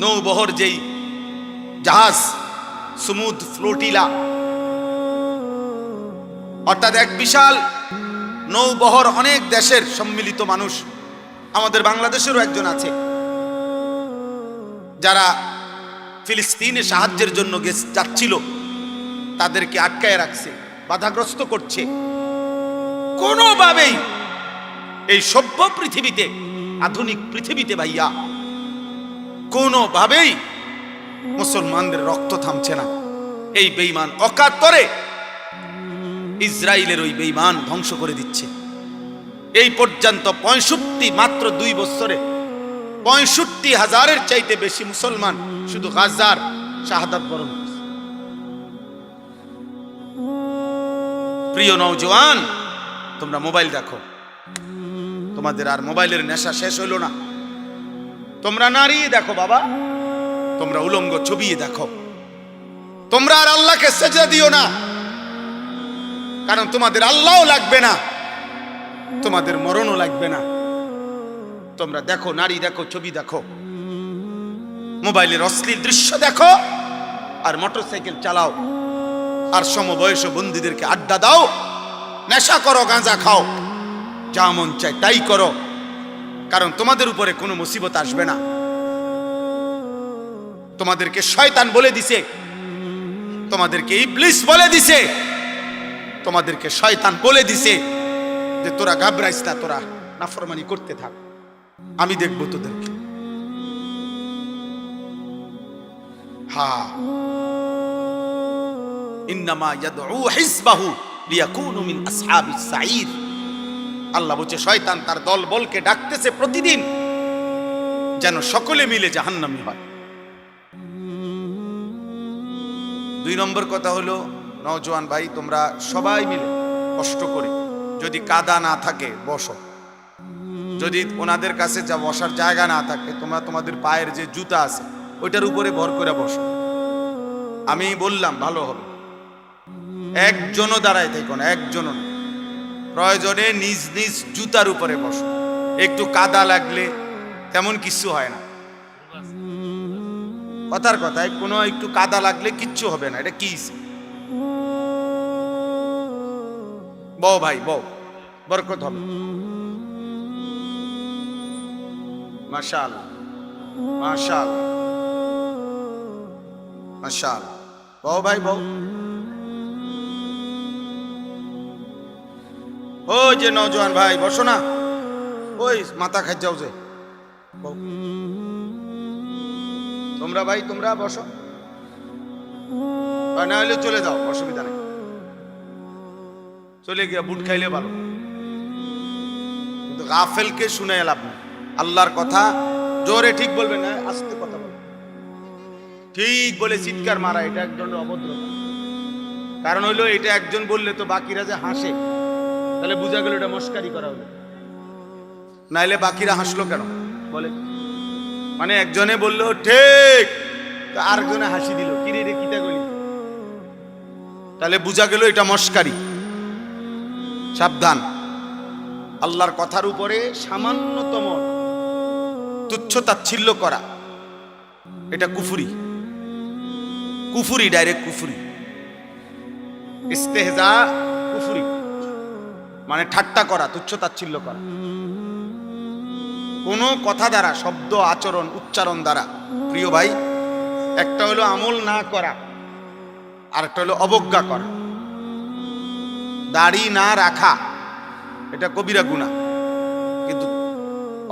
নৌবহর যেই জাহাজ সমুদ ফ্লোটিলা অর্থাৎ এক বিশাল নৌবহর অনেক দেশের সম্মিলিত মানুষ আমাদের বাংলাদেশেরও একজন আছে। যারা ফিলিস্তিনে সাহায্যের জন্য যাচ্ছিল। তাদেরকে আটকায় রাখছে, বাধাগ্রস্ত করছে। কোনোভাবেই এই সভ্য পৃথিবীতে, আধুনিক পৃথিবীতে ভাইয়া কোনোভাবেই মুসলমানদের রক্ত থামছে না। এই বেইমান অকাতরে ইসরায়েলের ওই বেইমান ধ্বংস করে দিচ্ছে। এই পর্যন্ত পঁয়ষট্টি মাত্র দুই বছরে পঁয়ষট্টি হাজারের চাইতে বেশি মুসলমান শুধু গাজার শাহাদাত বরণ প্রিয় নৌজওয়ান তোমরা মোবাইল দেখো। তোমাদের আর মোবাইলের নেশা শেষ হইল না। তোমরা নারী দেখো বাবা। তোমরা উলঙ্গ ছবি দেখো। তোমরা আর আল্লাহকে সেজা দিও না। কারণ তোমাদের আল্লাহও লাগবে না। তোমাদের মরণও লাগবে না। তোমরা দেখো, নারী দেখো, ছবি দেখো। মোবাইলের অশ্লীল দৃশ্য দেখো। আর মোটরসাইকেল চালাও। আর সমবয়স বন্ধুদেরকে আড্ডা দাও। নেশা করো, গাঁজা খাও। যা মন চায় তাই করো। কারণ তোমাদের উপরে কোনো মুসিবত আসবে না। তোমাদেরকে শয়তান বলে দিছে। তোমাদেরকে ইবলিস বলে দিছে। তোমাদেরকে শয়তান বলে দিছে যে তোরা ঘাবড়াইস না, তোরা নাফরমানি করতে থাক। আমি দেখব তোদেরকে। হা। ইন্নামা ইয়াদউ হিজবাহু লিয়াকুনু মিন আসহাবিস সাঈর আল্লাহ বলছে, শয়তান তার দল বলকে ডাকতেছে প্রতিদিন যেন সকলে মিলে জাহান্নামী হয়। দুই নম্বর কথা হলো, নওজোয়ান ভাই, তোমরা সবাই মিলে কষ্ট করে যদি কাদা না থাকে, বসো। যদি ওনাদের কাছে যা বসার জায়গা না থাকে, তোমরা তোমাদের পায়ের যে জুতা আছে, ওইটার উপরে ভর করে বসো। আমি বললাম, ভালো হবে। একজনও দাঁড়ায় থাকো না, একজনও না। প্রয়োজনে নিজ নিজ জুতার উপরে বসো। একটু কাদা লাগলে তেমন কিছু হয় না। কথার কথায় কোনো একটু কাদা লাগলে কিচ্ছু হবে না। এটা কি বউ ভাই বউ বরকত হবে। মাশাল মাশাল মাশাল বউ ভাই বউ ও যে নজওয়ান ভাই, বসো না। ওই মাথা খাই যাও যে। তোমরা ভাই, তোমরা বসো। না হলে চলে যাও, অসুবিধা নেই। চলে গিয়া বুট খাইলে ভালো। কিন্তু গাফেলকে শুনে নেই। আল্লাহর কথা জোরে ঠিক বলবেন না, আস্তে কথা বলবেন ঠিক বলে চিৎকার মারা, এটা এক ধরনের অভদ্রতা। কারণ হইল, এটা একজন বললে তো বাকিরা যে হাসে। তাহলে বোঝা গেল এটা মস্কারি করা হলো। নাইলে বাকিরা হাসলো কেন? বলে মানে একজনে বলল ঠিক! তো আরেকজনে হাসি দিল। কিরে রে কিতা গলি তাহলে বোঝা গেল এটা মস্কারি। সাবধান। আল্লাহর কথার উপরে সামান্যতম তুচ্ছ তাচ্ছিল্য করা এটা কুফুরি। কুফুরি ডাইরেক্ট কুফুরি। ইস্তেহজা কুফুরি। মানে ঠাট্টা করা, তুচ্ছ তাচ্ছিল্য করা। কোনো কথা দ্বারা, শব্দ, আচরণ, উচ্চারণ দ্বারা, প্রিয় ভাই, একটা হলো আমল না করা আর একটা হলো অবজ্ঞা করা। দাড়ি না রাখা, এটা কবিরা গুণা কিন্তু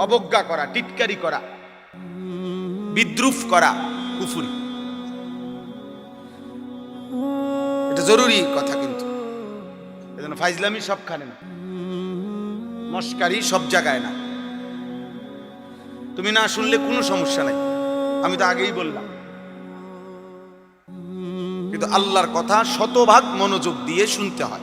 অবজ্ঞা করা, টিটকারি করা, বিদ্রুপ করা, কুফুরি। এটা জরুরি কথা কিন্তু। এজন্য ফাইজলামি সবখানে না। মস্কারি সব জায়গায় না। তুমি না শুনলে কোনো সমস্যা নাই। আমি তো আগেই বললাম। কিন্তু আল্লাহর কথা শতভাগ মনোযোগ দিয়ে শুনতে হয়।